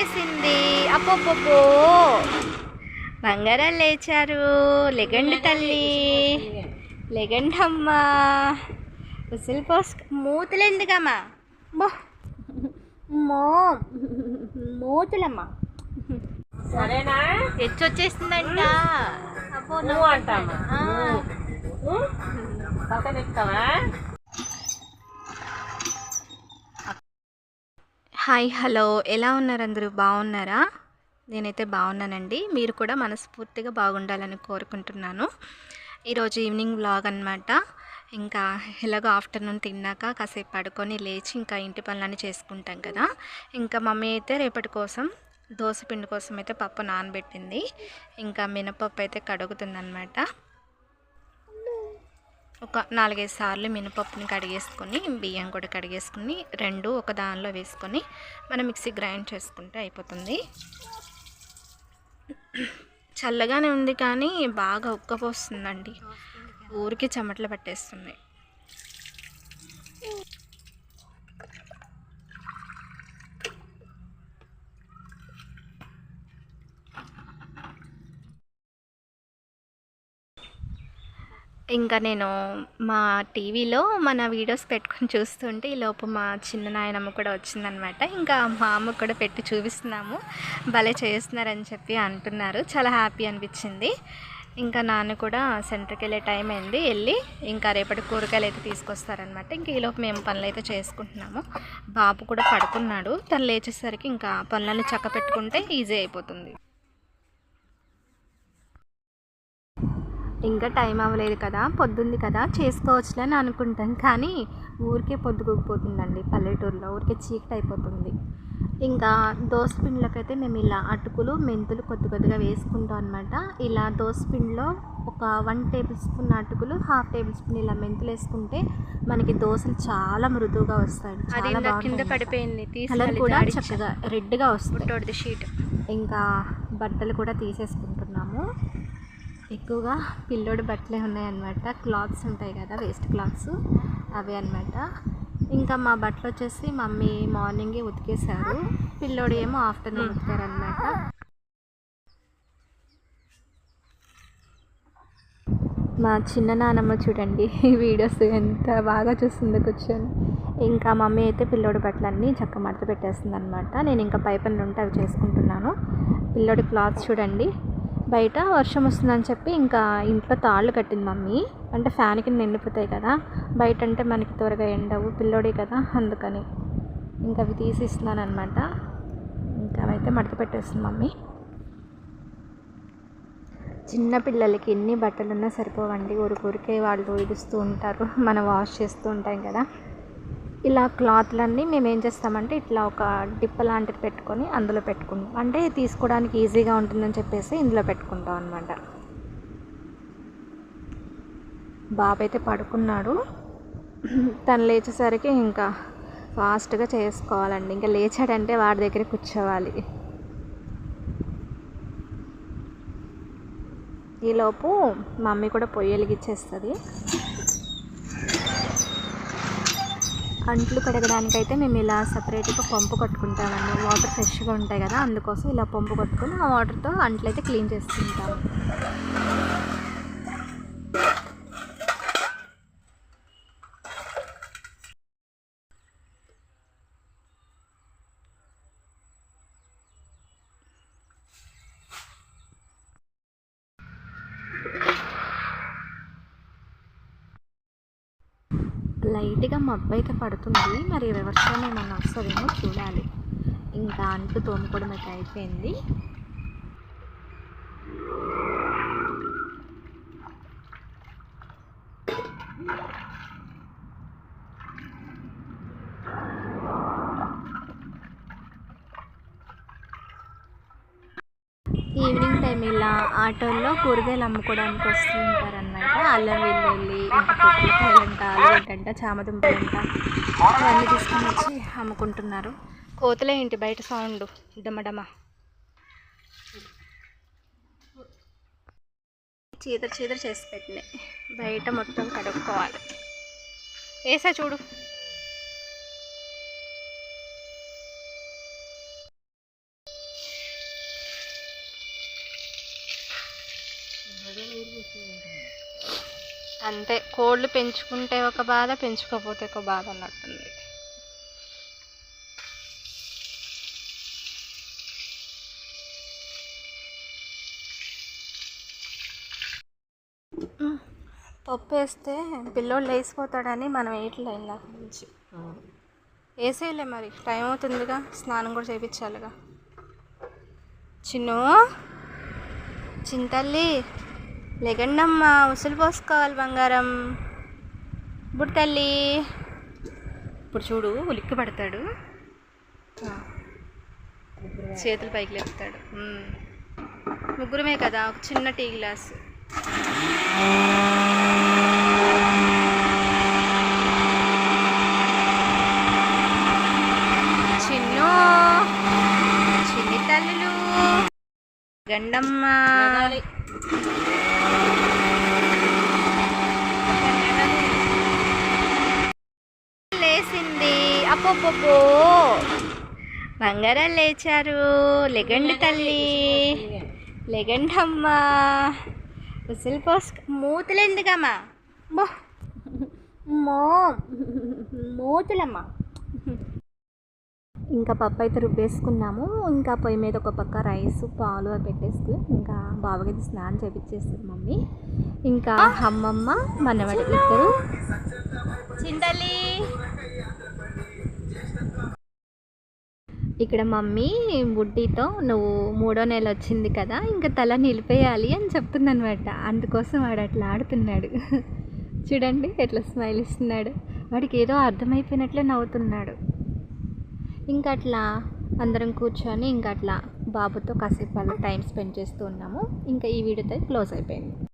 లేసింది అప్పొప్పో బంగారాలు లేచారు. లెగండి తల్లి. లెగండి అమ్మా ఉసిల్ పోస్ మూతులు ఎందుకమ్మా మో. మో మూతులమ్మా. సరేనా? హెచ్చు వచ్చేసిందంట అబ్బో నువ్వు అంటామా? ఆ. పక్కన ఎక్కుతావా? Hi hello. ఎలా ఉన్నారు అందరూ బాగున్నారా? నేనైతే బాగున్నానండి. మీరు కూడా మనస్ఫూర్తిగా బాగుండాలని కోరుకుంటున్నాను. ఈరోజు ఈవినింగ్ వ్లాగ్ అనమాట ఇంకా ఎలాగో ఆఫ్టర్నూన్ తిన్నాక కాసేపు పడుకొని లేచి ఇంకా ఇంటి పనులన్నీ చేసుకుంటాం కదా. ఇంకా మమ్మీ అయితే రేపటి కోసం దోశ పిండి కోసం అయితే పప్పు నానబెట్టింది. ఇంకా మినపప్పు అయితే కడుగుతుందనమాట ఒక నాలుగైదు సార్లు మినపప్పుని కడిగేసుకొని బియ్యం కూడా కడిగేసుకుని రెండు ఒక దానిలో వేసుకొని మనం మిక్సీ గ్రైండ్ చేసుకుంటే అయిపోతుంది. చల్లగానే ఉంది కానీ బాగా ఉక్కపోస్తుందండి. ఊరికి చెమటలు పట్టేస్తుంది ఇంకా నేను మా టీవీలో మన వీడియోస్ పెట్టుకొని చూస్తుంటే ఈ లోపు మా చిన్న నాయనమ్మ కూడా వచ్చిందనమాట. ఇంకా మా అమ్మ కూడా పెట్టి చూపిస్తున్నాము. భలే చేస్తున్నారని చెప్పి అంటున్నారు. చాలా హ్యాపీ అనిపించింది. ఇంకా నాన్న కూడా సెంటర్కి వెళ్ళే టైం అయింది. వెళ్ళి ఇంకా రేపటి కూరగాయలు అయితే తీసుకొస్తారనమాట. ఇంకా ఈలోపు మేము పనులు అయితే చేసుకుంటున్నాము. బాబు కూడా పడుకున్నాడు. తను లేచేసరికి ఇంకా పనులన్నీ చక్క పెట్టుకుంటే ఈజీ అయిపోతుంది. ఇంకా టైం అవ్వలేదు కదా పొద్దుంది కదా చేసుకోవచ్చులే అని అనుకుంటాం. కానీ ఊరికే పొద్దుకోకపోతుందండి పల్లెటూరులో ఊరికే చీకటి అయిపోతుంది ఇంకా దోస పిండిలోకైతే మేము ఇలా అటుకులు మెంతులు కొద్ది కొద్దిగా వేసుకుంటాం అనమాట ఇలా దోస పిండిలో ఒక వన్ టేబుల్ స్పూన్ అటుకులు హాఫ్ టేబుల్ స్పూన్ ఇలా మెంతులు వేసుకుంటే మనకి దోశలు చాలా మృదువుగా వస్తాయి కింద పడిపోయింది కలర్ కూడా. చక్కగా రెడ్గా వస్తుంది షీట్. ఇంకా బట్టలు కూడా తీసేసుకుంటున్నాము. ఎక్కువగా పిల్లోడి బట్టలే ఉన్నాయన్నమాట. క్లాత్స్ ఉంటాయి కదా వేస్ట్ క్లాత్స్ అవే అన్నమాట. ఇంకా మా బట్టలు వచ్చేసి మమ్మీ మార్నింగే ఉతికేశారు. పిల్లోడు ఏమో ఆఫ్టర్నూన్ ఉతికారనమాట మా చిన్న నానమ్మ చూడండి ఈ వీడియోస్ ఎంత బాగా చూస్తుందో కూర్చొని. ఇంకా మమ్మీ అయితే పిల్లోడి బట్టలన్నీ చక్క మడత పెట్టేస్తుంది అనమాట నేను ఇంకా పై పనులు ఉంటే అవి చేసుకుంటున్నాను. పిల్లోడి క్లాత్స్ చూడండి బయట వర్షం వస్తుందని చెప్పి ఇంకా ఇంట్లో తాళ్ళు కట్టింది మమ్మీ. అంటే ఫ్యాన్ కింద ఎండిపోతాయి కదా బయట అంటే మనకి త్వరగా ఎండవు పిల్లోడే కదా అందుకని ఇంకా అవి తీసిస్తున్నాను అనమాట ఇంకా అవైతే మడత పెట్టేస్తుంది మమ్మీ. చిన్న పిల్లలకి ఎన్ని బట్టలు ఉన్నా సరిపోవండి. ఊరికూరికే వాళ్ళు ఇడుస్తూ ఉంటారు మనం వాష్ చేస్తూ ఉంటాం కదా. ఇలా క్లాత్లన్నీ మేము ఏం చేస్తామంటే ఇట్లా ఒక డిప్ప లాంటిది పెట్టుకొని అందులో పెట్టుకుంటాం. అంటే తీసుకోవడానికి ఈజీగా ఉంటుందని చెప్పేసి ఇందులో పెట్టుకుంటాం అనమాట బాబు అయితే పడుకున్నాడు. తను లేచేసరికి ఇంకా ఫాస్ట్గా చేసుకోవాలండి. ఇంకా లేచాడంటే వాడి దగ్గర కూర్చోవాలి. ఈలోపు మమ్మీ కూడా పొయ్యి వెలిగించేస్తుంది అంట్లు కడగడానికైతే మేము ఇలా సపరేట్గా పంపు కట్టుకుంటామండి. వాటర్ ఫ్రెష్గా ఉంటాయి కదా అందుకోసం ఇలా పంపు కట్టుకొని ఆ వాటర్తో అంట్లు అయితే క్లీన్ చేసుకుంటాం లైట్గా మబ్బు అయితే పడుతుంది. మరి వర్షం ఏమన్నా వస్తుందేమో చూడాలి. ఇంకా అంట్లు తోముకోవడం అయితే అయిపోయింది. ఈవినింగ్ టైం ఇలా ఆటోల్లో కూరగాయలు అమ్ముకోవడానికి వస్తూ ఉంటారనమాట అల్లం వెల్లుల్లి అంట ఆలుగడ్డంట చామదుంపలంట అవన్నీ తీసుకొని వచ్చి అమ్ముకుంటున్నారు. కోతులే ఏంటి బయట సౌండ్? డమడమ. చీదర చీదర చేసి పెట్టినాయి. బయట మొత్తం కడుక్కోవాలి. వేసా చూడు. Thank you. అంతే. కోళ్ళు పెంచుకుంటే ఒక బాధ పెంచుకోకపోతే ఒక బాధ అన్నట్టుంది. ఉమ్, పప్పు వేస్తే పిల్లోడు లేచిపోతాడని మనం వేయట్లే ఇందాక నుంచి. వేసేయలే మరి. టైం అవుతుందిగా. స్నానం కూడా చేయించాలిగా చిన్ను. చింతల్లి లేకండమ్మ ఉసులు పోసుకోవాలి బంగారం. ఇప్పుడు తల్లి. ఇప్పుడు చూడు ఉలిక్కి పడతాడు. చేతులు పైకి లేపుతాడు. ముగ్గురమే కదా ఒక చిన్న టీ గ్లాస్ చిన్ను చిన్ని తల్లులు గండమ్మ. లగాలి. లేచింది అప్పొప్పో బంగారాలు లేచారు. లెగండి తల్లి. లెగండి అమ్మా ఉసులు పోసు మూతులు ఎందుకమ్మా మో. మూతులమ్మా. ఇంకా పప్పు అయితే రుబ్బేసుకున్నాము. ఇంకా పొయ్యి మీద ఒక పక్క రైస్ పాలు అవి పెట్టేసుకుని ఇంకా బావగది స్నానం చేపించేస్తుంది మమ్మీ. ఇంకా అమ్మమ్మ మనవడి ఇద్దరు. చింతలి ఇక్కడ మమ్మీ బుడ్డితో నువ్వు మూడో నెల వచ్చింది కదా ఇంకా తల నిలిపేయాలి అని చెప్తుందనమాట అందుకోసం వాడు అట్లా ఆడుతున్నాడు. చూడండి ఎట్లా స్మైల్ ఇస్తున్నాడు. వాడికి ఏదో అర్థమైపోయినట్లే నవ్వుతున్నాడు. ఇంకా అట్లా అందరం కూర్చొని ఇంకా అట్లా బాబుతో కాసేపు అలా టైం స్పెండ్ చేస్తూ ఉన్నాము. ఇంకా ఈ వీడియోతో క్లోజ్ అయిపోయింది.